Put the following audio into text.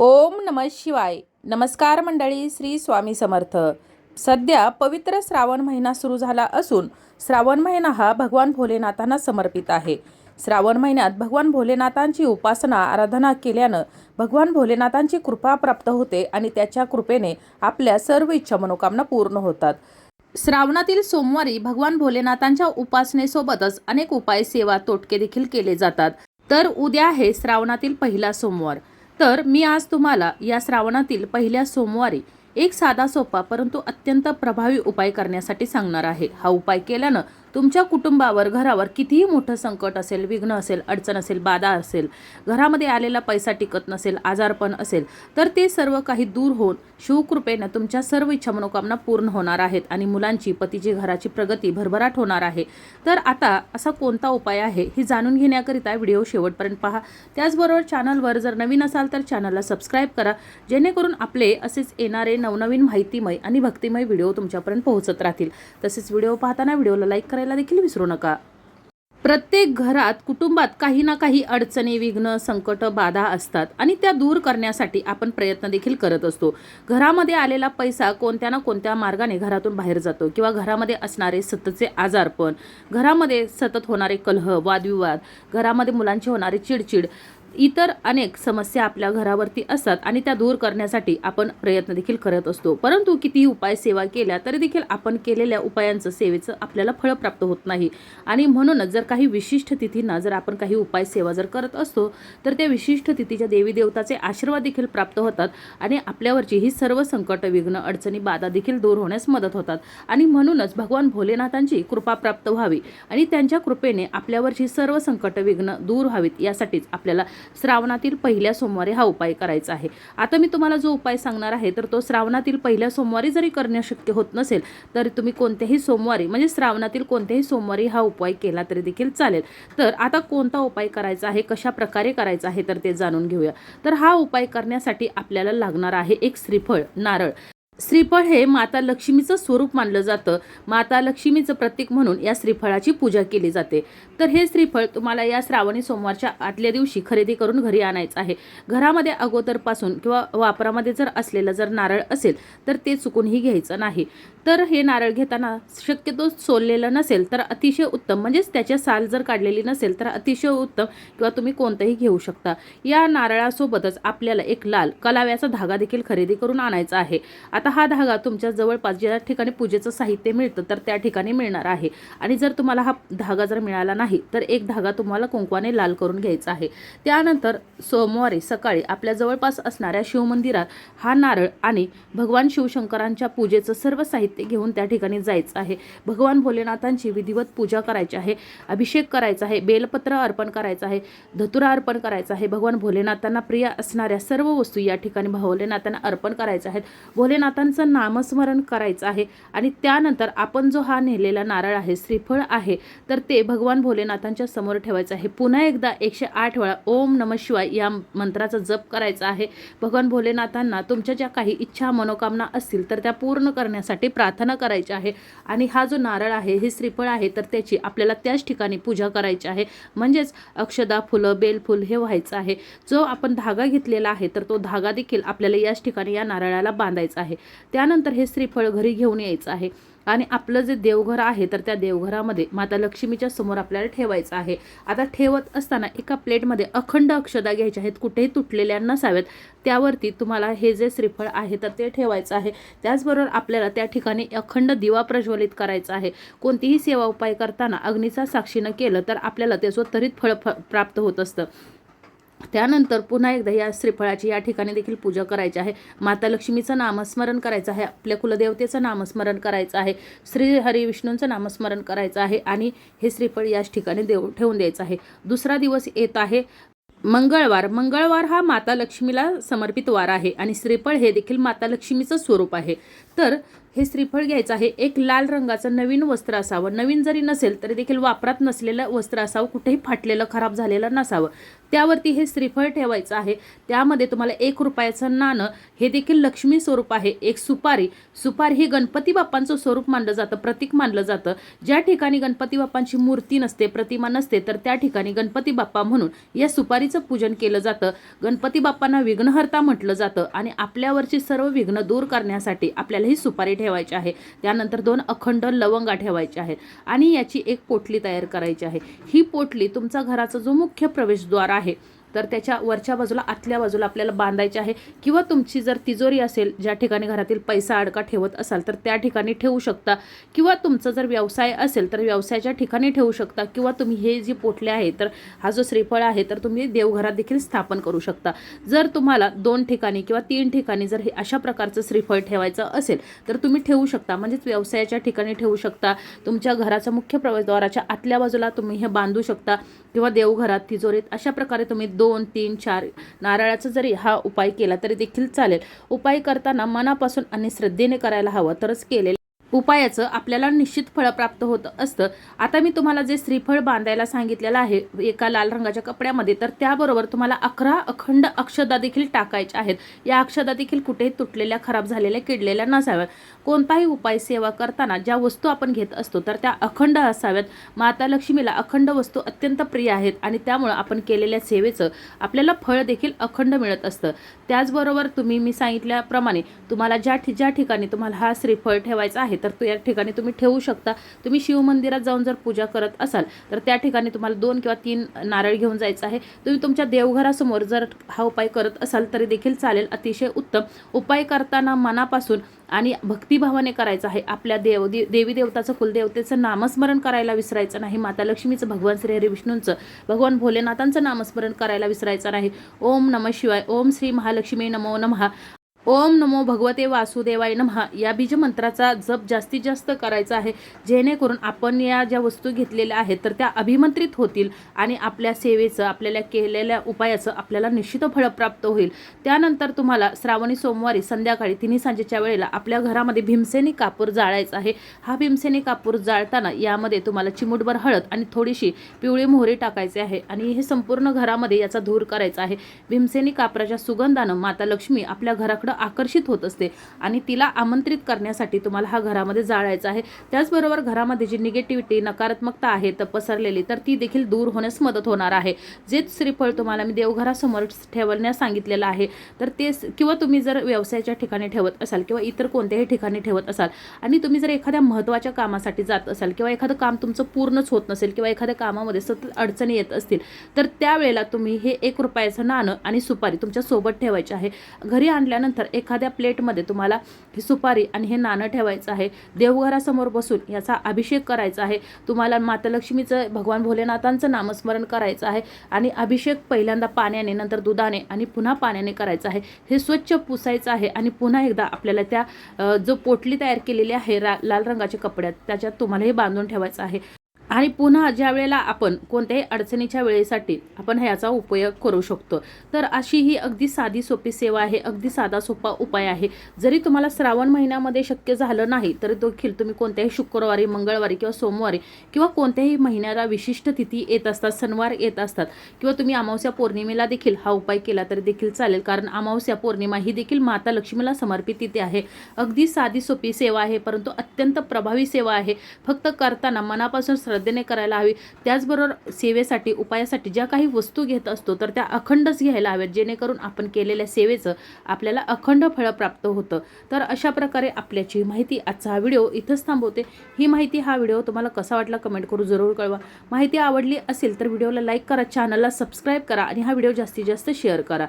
ओम नम शिवाय. नमस्कार मंडळी श्री स्वामी समर्थ. सध्या पवित्र श्रावण महिना सुरू झाला असून श्रावण महिना हा भगवान भोलेनाथांना समर्पित आहे. श्रावण महिन्यात भगवान भोलेनाथांची उपासना आराधना केल्यानं भगवान भोलेनाथांची कृपा प्राप्त होते आणि त्याच्या कृपेने आपल्या सर्व इच्छा मनोकामना पूर्ण होतात. श्रावणातील सोमवारी भगवान भोलेनाथांच्या उपासनेसोबतच अनेक उपाय सेवा तोटके देखील केले जातात. तर उद्या आहे श्रावणातील पहिला सोमवार. तर मी आज तुम्हाला या श्रावणातील पहिल्या सोमवारी एक साधा सोपा परंतु अत्यंत प्रभावी उपाय करण्यासाठी सांगणार आहे. हा उपाय केल्यानं तुमच्या कुटुंबावर घरावर कितीही मोठं संकट असेल विघ्न असेल अडचण असेल बाधा असेल घरामध्ये आलेला पैसा टिकत नसेल आजारपण असेल तर ते सर्व काही दूर होऊन शिवकृपेनं तुमच्या सर्व इच्छा मनोकामना पूर्ण होणार आहेत आणि मुलांची पतीची घराची प्रगती भरभराट होणार आहे. तर आता असा कोणता उपाय आहे हे जाणून घेण्याकरिता व्हिडिओ शेवटपर्यंत पहा. त्याचबरोबर चॅनलवर जर नवीन असाल तर चॅनलला सबस्क्राईब करा जेणेकरून आपले असेच येणारे नवनवीन माहितीमय आणि भक्तिमय व्हिडिओ तुमच्यापर्यंत पोहोचत राहतील. तसेच व्हिडिओ पाहताना व्हिडिओला लाईक करायला देखील विसरू नका. प्रत्येक घरात कुटुंबात काही ना काही अडचणी विघ्न संकट बाधा असतात आणि त्या दूर करण्यासाठी आपण प्रयत्न देखील करत असतो. घरामध्ये आलेला पैसा कोणत्या ना कोणत्या मार्गाने घरातून बाहेर जातो किंवा घरामध्ये असणारे सततचे आजारपण घरामध्ये सतत होणारे कलह वादविवाद घरामध्ये मुलांची होणारी चिडचिड इतर अनेक समस्या आपल्या घरावरती असतात आणि त्या दूर करण्यासाठी आपण प्रयत्न देखील करत असतो. परंतु कितीही उपाय सेवा केल्या तरी देखील आपण केलेल्या उपायांचं सेवेचं आपल्याला फळ प्राप्त होत नाही. आणि म्हणूनच जर काही विशिष्ट तिथींना जर आपण काही उपाय सेवा जर करत असतो तर त्या विशिष्ट तिथीच्या देवी देवताचे आशीर्वाद देखील प्राप्त होतात आणि आपल्यावरची ही सर्व संकट विघ्न अडचणी बाधा देखील दूर होण्यास मदत होतात. आणि म्हणूनच भगवान भोलेनाथांची कृपा प्राप्त व्हावी आणि त्यांच्या कृपेने आपल्यावरची सर्व संकट विघ्न दूर व्हावीत यासाठीच आपल्याला श्रावणातील पहिल्या सोमवारी हा उपाय करायचा आहे. आता मी तुम्हाला जो उपाय सांगणार आहे तर तो श्रावणातील पहिल्या सोमवारी जरी करणे शक्य होत नसेल तर तुम्ही कोणत्याही सोमवारी म्हणजे श्रावणातील कोणत्याही सोमवारी हा उपाय केला तरी देखील चालेल. तर आता कोणता उपाय करायचा आहे कशा प्रकारे करायचा आहे तर ते जाणून घेऊया. तर हा उपाय करण्यासाठी आपल्याला लागणार आहे एक श्रीफळ नारळ. श्रीफळ हे माता लक्ष्मीचं स्वरूप मानलं जातं. माता लक्ष्मीचं प्रतीक म्हणून या श्रीफळाची पूजा केली जाते. तर हे श्रीफळ तुम्हाला या श्रावणी सोमवारच्या आदल्या दिवशी खरेदी करून घरी आणायचं आहे. घरामध्ये अगोदरपासून किंवा वापरामध्ये जर असलेलं जर नारळ असेल तर ते चुकूनही घ्यायचं नाही. तर हे नारळ घेताना शक्यतो सोललेलं नसेल तर अतिशय उत्तम. म्हणजेच त्याच्या साल जर काढलेली नसेल तर अतिशय उत्तम किंवा तुम्ही कोणतंही घेऊ शकता. या नारळासोबतच आपल्याला एक लाल कलाव्याचा धागा देखील खरेदी करून आणायचा आहे. आता हा धागा तुमच्या जवळपास ज्या ठिकाणी पूजेचं साहित्य मिळतं तर त्या ठिकाणी मिळणार आहे. आणि जर तुम्हाला हा धागा जर मिळाला नाही तर एक धागा तुम्हाला कुंकवाने लाल करून घ्यायचा आहे. त्यानंतर सोमवारी सकाळी आपल्या जवळपास असणाऱ्या शिवमंदिरात हा नारळ आणि भगवान शिवशंकरांच्या पूजेचं सर्व साहित्य घेऊन त्या ठिकाणी जायचं आहे. भगवान भोलेनाथांची विधिवत पूजा करायची आहे अभिषेक करायचा आहे बेलपत्र अर्पण करायचं आहे धतुरा अर्पण करायचं आहे. भगवान भोलेनाथांना प्रिय असणाऱ्या सर्व वस्तू या ठिकाणी भोलेनाथांना अर्पण करायच्या आहेत. भोलेनाथांचं नामस्मरण करायचं आहे आणि त्यानंतर आपण जो हा नेलेला नारळ आहे श्रीफळ आहे तर ते भगवान भोलेनाथांच्या समोर ठेवायचं आहे. पुन्हा एकदा एकशे आठ वेळा ओम नम शिवाय या मंत्राचा जप करायचा आहे. भगवान भोलेनाथांना तुमच्या ज्या काही इच्छा मनोकामना असतील तर त्या पूर्ण करण्यासाठी प्रार्थना करायची आहे. आणि हा जो नारळ आहे हे श्रीफळ आहे तर त्याची आपल्याला त्याच ठिकाणी पूजा करायची आहे. म्हणजेच अक्षदा फुलं बेलफुल हे व्हायचं आहे. जो आपण धागा घेतलेला आहे तर तो धागा देखील आपल्याला याच ठिकाणी या नारळाला बांधायचा आहे. त्यानंतर हे श्रीफळ घरी घेऊन यायचं आहे. आणि आपलं जे देवघर आहे तर त्या देवघरामध्ये माता लक्ष्मीच्या समोर आपल्याला ठेवायचं आहे. आता ठेवत असताना एका प्लेटमध्ये अखंड अक्षदा घ्यायच्या आहेत कुठेही तुटलेल्या नसाव्यात. त्यावरती तुम्हाला हे जे श्रीफळ आहे तर ते ठेवायचं आहे. त्याचबरोबर आपल्याला त्या ठिकाणी अखंड दिवा प्रज्वलित करायचा आहे. कोणतीही सेवा उपाय करताना अग्नीचा साक्षीनं केलं तर आपल्याला त्याचं त्वरित फळ प्राप्त होत असतं. त्यानंतर पुन्हा एकदा या श्रीफळाची या ठिकाणी देखील पूजा करायची आहे. माता लक्ष्मीचं नामस्मरण करायचं आहे. आपल्या कुलदेवतेचं नामस्मरण करायचं आहे. श्री हरी विष्णूंचं नामस्मरण करायचं आहे आणि हे श्रीफळ याच ठिकाणी देऊ ठेवून द्यायचं आहे. दुसरा दिवस येत आहे. मंगळवार. मंगळवार हा माता लक्ष्मीला समर्पित वार आहे आणि श्रीफळ हे देखील माता लक्ष्मीचं स्वरूप आहे. तर हे श्रीफळ घ्यायचं आहे. एक लाल रंगाचं नवीन वस्त्र असावं. नवीन जरी नसेल तरी देखील वापरात नसलेलं वस्त्र असावं. कुठेही फाटलेलं खराब झालेलं नसावं. त्यावरती हे श्रीफळ ठेवायचं आहे. त्यामध्ये तुम्हाला एक रुपयाचं नाणं हे देखील लक्ष्मी स्वरूप आहे. एक सुपारी. सुपारी ही गणपती बाप्पांचं स्वरूप मानलं जातं प्रतीक मानलं जातं. ज्या ठिकाणी गणपती बाप्पांची मूर्ती नसते प्रतिमा नसते तर त्या ठिकाणी गणपती बाप्पा म्हणून या सुपारीचं पूजन केलं जातं. गणपती बाप्पांना विघ्नहर्ता म्हटलं जातं आणि आपल्यावरची सर्व विघ्न दूर करण्यासाठी आपल्याला ही सुपारी ठेवायचे आहे. त्यानंतर दोन अखंड लवंगा ठेवायच्या आहेत आणि याची एक पोटली तयार करायची आहे. ही पोटली तुमचा घराचा जो मुख्य प्रवेशद्वार आहे तर त्याच्या वरच्या बाजूला आतल्या बाजूला आपल्याला बांधायचे आहे. किंवा तुमची जर तिजोरी असेल ज्या ठिकाणी घरातील पैसा अडका ठेवत असाल तर त्या ठिकाणी ठेवू शकता. किंवा तुमचा जर व्यवसाय असेल तर व्यवसायाच्या ठिकाणी ठेवू शकता. किंवा तुम्ही हे जे पोटले आहे तर हा जो श्रीफळ आहे तर तुम्ही देवघरात देखील स्थापन करू शकता. जर तुम्हाला दोन ठिकाणी किंवा तीन ठिकाणी जर हे अशा प्रकारचं श्रीफळ ठेवायचं असेल तर तुम्ही ठेवू शकता. म्हणजेच व्यवसायाच्या ठिकाणी ठेवू शकता. तुमच्या घराचा मुख्य प्रवेशद्वाराच्या आतल्या बाजूला तुम्ही हे बांधू शकता. किंवा देवघरात तिजोरीत अशा प्रकारे तुम्ही दोन दोन तीन चार नारळाचा जरी हा उपाय केला तरी देखील चालेल. उपाय करताना मनापासून आणि श्रद्धेने करायला हवं तरच केलेलं उपायाचं आपल्याला निश्चित फळ प्राप्त होत असतं. आता मी तुम्हाला जे श्रीफळ बांधायला सांगितलेलं आहे एका लाल रंगाच्या कपड्यामध्ये तर त्याबरोबर तुम्हाला अकरा अखंड अक्षदा देखील टाकायच्या आहेत. या अक्षदा देखील कुठेही तुटलेल्या खराब झालेल्या किडलेल्या नसाव्यात. कोणताही उपाय सेवा करताना ज्या वस्तू आपण घेत असतो तर त्या अखंड असाव्यात. माता लक्ष्मीला अखंड वस्तू अत्यंत प्रिय आहेत आणि त्यामुळं आपण केलेल्या सेवेचं आपल्याला फळ देखील अखंड मिळत असतं. त्याचबरोबर तुम्ही मी सांगितल्याप्रमाणे तुम्हाला ज्या ठि ज्या ठिकाणी तुम्हाला हा श्रीफळ ठेवायचा आहे तर तो या ठिकाणी तुम्ही ठेवू शकता. तुम्ही शिवमंदिरात जाऊन जर पूजा करत असाल तर त्या ठिकाणी तुम्हाला दोन किंवा तीन नारळ घेऊन जायचं आहे. तुम्ही तुमच्या देवघरासमोर जर हा उपाय करत असाल तरी देखील चालेल. अतिशय उत्तम. उपाय करताना मनापासून आणि भक्तिभावाने करायचं आहे. आपल्या देव दे देवी देवताचं कुलदेवतेचं नामस्मरण करायला विसरायचं नाही. माता लक्ष्मीचं भगवान श्री हरी विष्णूंचं भगवान भोलेनाथांचं नामस्मरण करायला विसरायचं नाही. ओम नम शिवाय ओम श्री महालक्ष्मी नमो नमः. ओम नमो भगवते वासुदेवाय नमः. या बीजमंत्राचा जप जास्तीत जास्त करायचा आहे. जेणेकरून आपण या ज्या वस्तू घेतलेल्या आहेत तर त्या अभिमंत्रित होतील आणि आपल्या सेवेचं आपल्याला केलेल्या उपायाचं आपल्याला निश्चित फळ प्राप्त होईल. त्यानंतर तुम्हाला श्रावणी सोमवारी संध्याकाळी तिन्ही सांजेच्या वेळेला आपल्या घरामध्ये भीमसेनी कापूर जाळायचा आहे. हा भीमसेनी कापूर जाळताना यामध्ये तुम्हाला चिमूटभर हळद आणि थोडीशी पिवळी मोहरी टाकायची आहे आणि हे संपूर्ण घरामध्ये याचा धूर करायचा आहे. भीमसेनी कापराच्या सुगंधानं माता लक्ष्मी आपल्या घराकडं आकर्षित होत असते. आणि तिला आमंत्रित करण्यासाठी तुम्हाला हा घरामध्ये जाळायचा आहे. त्याचबरोबर घरामध्ये जी निगेटिव्हिटी नकारात्मकता आहे तर पसरलेली तर ती देखील दूर होण्यास मदत होणार आहे. जे श्रीफळ तुम्हाला मी देवघरासमोर ठेवण्यास सांगितलेलं आहे तर ते किंवा तुम्ही जर व्यवसायाच्या ठिकाणी ठेवत असाल किंवा इतर कोणत्याही ठिकाणी ठेवत असाल आणि तुम्ही जर एखाद्या महत्त्वाच्या कामासाठी जात असाल किंवा एखादं काम तुमचं पूर्णच होत नसेल किंवा एखाद्या कामामध्ये सतत अडचणी येत असतील तर त्यावेळेला तुम्ही हे एक रुपयाचं नाणं आणि सुपारी तुमच्यासोबत ठेवायचे आहे. घरी आणल्यानंतर एखाद्या प्लेटमध्ये तुम्हाला ही सुपारी आणि हे नाणं ठेवायचं आहे देवघरासमोर बसून याचा अभिषेक करायचा आहे तुम्हाला मातालक्ष्मीचं भगवान भोलेनाथांचं नामस्मरण करायचं आहे आणि अभिषेक पहिल्यांदा पाण्याने नंतर दुधाने आणि पुन्हा पाण्याने करायचं आहे हे स्वच्छ पुसायचं आहे आणि पुन्हा एकदा आपल्याला त्या जो पोटली तयार केलेली आहे रा लाल रंगाच्या कपड्यात त्याच्यात तुम्हाला हे बांधून ठेवायचं आहे. आणि पुन्हा ज्या वेळेला आपण कोणत्याही अडचणीच्या वेळेसाठी आपण ह्याचा उपयोग करू शकतो. तर अशी ही अगदी साधी सोपी सेवा आहे अगदी साधा सोपा उपाय आहे. जरी तुम्हाला श्रावण महिन्यामध्ये शक्य झालं नाही तरी देखील तुम्ही कोणत्याही शुक्रवारी मंगळवारी किंवा सोमवारी किंवा कोणत्याही महिन्याला विशिष्ट तिथी येत असतात सणवार येत असतात किंवा तुम्ही अमावस्या पौर्णिमेला देखील हा उपाय केला तरी देखील चालेल. कारण अमावस्या पौर्णिमा ही देखील माता लक्ष्मीला समर्पित तिथी आहे. अगदी साधी सोपी सेवा आहे परंतु अत्यंत प्रभावी सेवा आहे. फक्त करताना मनापासून श्रद्धा श्रद्धेने करायला हवी. त्याचबरोबर सेवेसाठी उपायासाठी ज्या काही वस्तू घेत असतो तर त्या अखंडच घ्यायला हव्यात. जेणेकरून आपण केलेल्या सेवेचं आपल्याला अखंड फळ प्राप्त होतं. तर अशा प्रकारे आपल्याची माहिती आजचा हा व्हिडिओ इथंच थांबवते. ही माहिती हा व्हिडिओ तुम्हाला कसा वाटला कमेंट करू जरूर कळवा. माहिती आवडली असेल तर व्हिडिओला लाईक करा चॅनलला सबस्क्राईब करा आणि हा व्हिडिओ जास्तीत जास्त शेअर करा.